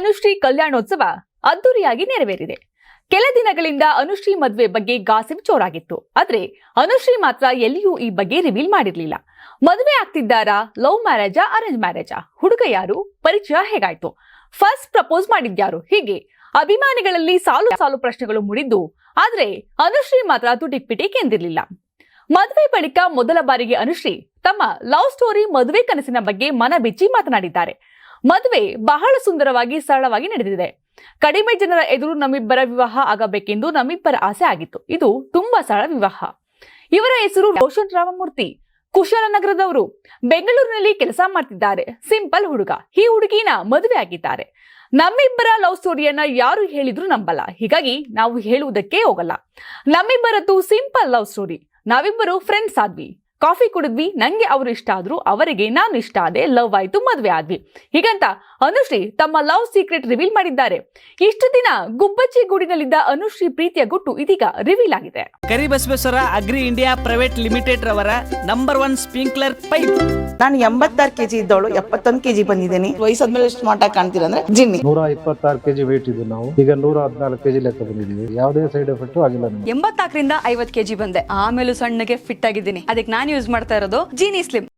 ಅನುಶ್ರೀ ಕಲ್ಯಾಣೋತ್ಸವ ಅದ್ದೂರಿಯಾಗಿ ನೆರವೇರಿದೆ. ಕೆಲ ದಿನಗಳಿಂದ ಅನುಶ್ರೀ ಮದುವೆ ಬಗ್ಗೆ ಗಾಸಿಪ್ ಜೋರಾಗಿತ್ತು. ಆದ್ರೆ ಅನುಶ್ರೀ ಮಾತ್ರ ಎಲ್ಲಿಯೂ ಈ ಬಗ್ಗೆ ರಿವೀಲ್ ಮಾಡಿರಲಿಲ್ಲ. ಮದುವೆ ಆಗ್ತಿದ್ದಾರಾ? ಲವ್ ಮ್ಯಾರೇಜಾ? ಅರೇಂಜ್ ಮ್ಯಾರೇಜಾ? ಹುಡುಗ ಯಾರು? ಪರಿಚಯ ಹೇಗಾಯ್ತು? ಫಸ್ಟ್ ಪ್ರಪೋಸ್ ಮಾಡಿದ್ಯಾರು? ಹೀಗೆ ಅಭಿಮಾನಿಗಳಲ್ಲಿ ಸಾಲು ಸಾಲು ಪ್ರಶ್ನೆಗಳು ಮುಡಿದ್ದು. ಆದ್ರೆ ಅನುಶ್ರೀ ಮಾತ್ರ ತುಟಿಕ್ ಕೆಂದಿರಲಿಲ್ಲ ಮದುವೆ ಬಳಿಕ ಮೊದಲ ಬಾರಿಗೆ ಅನುಶ್ರೀ ತಮ್ಮ ಲವ್ ಸ್ಟೋರಿ ಮದುವೆ ಕನಸಿನ ಬಗ್ಗೆ ಮನ ಬಿಚ್ಚಿ ಮಾತನಾಡಿದ್ದಾರೆ. ಮದುವೆ ಬಹಳ ಸುಂದರವಾಗಿ, ಸರಳವಾಗಿ ನಡೆದಿದೆ. ಕಡಿಮೆ ಜನರ ಎದುರು ನಮ್ಮಿಬ್ಬರ ವಿವಾಹ ಆಗಬೇಕೆಂದು ನಮ್ಮಿಬ್ಬರ ಆಸೆ ಆಗಿತ್ತು. ಇದು ತುಂಬಾ ಸರಳ ವಿವಾಹ. ಇವರ ಹೆಸರು ರೋಷನ್ ರಾಮಮೂರ್ತಿ. ಕುಶಾಲನಗರದವರು ಬೆಂಗಳೂರಿನಲ್ಲಿ ಕೆಲಸ ಮಾಡ್ತಿದ್ದಾರೆ. ಸಿಂಪಲ್ ಹುಡುಗ. ಈ ಹುಡುಗಿನ ಮದುವೆ ಆಗಿದ್ದಾರೆ. ನಮ್ಮಿಬ್ಬರ ಲವ್ ಸ್ಟೋರಿಯನ್ನ ಯಾರು ಹೇಳಿದ್ರು ನಂಬಲ್ಲ. ಹೀಗಾಗಿ ನಾವು ಹೇಳುವುದಕ್ಕೆ ಹೋಗಲ್ಲ. ನಮ್ಮಿಬ್ಬರದ್ದು ಸಿಂಪಲ್ ಲವ್ ಸ್ಟೋರಿ. ನಾವಿಬ್ಬರು ಫ್ರೆಂಡ್ಸ್ ಆದ್ವಿ. ಕಾಫಿ ಕುಡಿದ್ವಿ ನಂಗೆ ಅವರು ಇಷ್ಟ ಆದ್ರು ಅವರಿಗೆ ನಾನು ಇಷ್ಟ ಆದೆ ಲವ್ ಆಯ್ತು ಮದ್ವೆ ಆದ್ವಿ. ಹೀಗಂತ ಅನುಶ್ರೀ ತಮ್ಮ ಲವ್ ಸೀಕ್ರೆಟ್ ರಿವೀಲ್ ಮಾಡಿದ್ದಾರೆ. ಇಷ್ಟು ದಿನ ಗುಬ್ಬಚ್ಚಿ ಗೂಡಿನಲ್ಲಿದ್ದ ಅನುಶ್ರೀ ಪ್ರೀತಿಯ ಗುಟ್ಟು ಇದೀಗ ರಿವೀಲ್ ಆಗಿದೆ. Karibasaveshwara agri India private limited ರವರ ನಂಬರ್ ಒನ್ ಸ್ಪ್ರಿಂಕ್ಲರ್ ಪೈಪ್ ನಾನು ಎಂಬತ್ತಾರು ಕೆಜಿ ಇದ್ದವಳು ಎಪ್ಪತ್ತೊಂದು ಕೆಜಿ ಬಂದಿದ್ದೀನಿ. ವಯಸ್ಸಾದ್ಮೇಲೆ ಸ್ಮಾರ್ಟ್ ಆಗಿ ಕಾಣ್ತೀರ ಅಂದ್ರೆ ಜಿನ್ನಿ. ನೂರ ಇಪ್ಪತ್ತಾರು ಕೆಜಿ ವೇಟ್ ಇದ್ದು ನಾವು. ಈಗ ನೂರ ಹದಿನಾಲ್ಕು ಕೆಜಿ ಲೆಕ್ಕ ಬಂದಿದ್ದೀವಿ. ಯಾವುದೇ ಸೈಡ್ ಎಫೆಕ್ಟ್ ಆಗಿಲ್ಲ ಎಂಬತ್ತಾಕರಿಂದ ಎಂಬತ್ನಾಲ್ಕರಿಂದ ಐವತ್ ಕೆಜಿ ಬಂದೆ. ಆಮೇಲೆ ಸಣ್ಣಗೆ ಫಿಟ್ ಆಗಿದ್ದೀನಿ. ಅದಕ್ಕೆ ಯೂಸ್ ಮಾಡ್ತಾ ಇರೋದು ಜೀನಿ ಸ್ಲಿಮ್.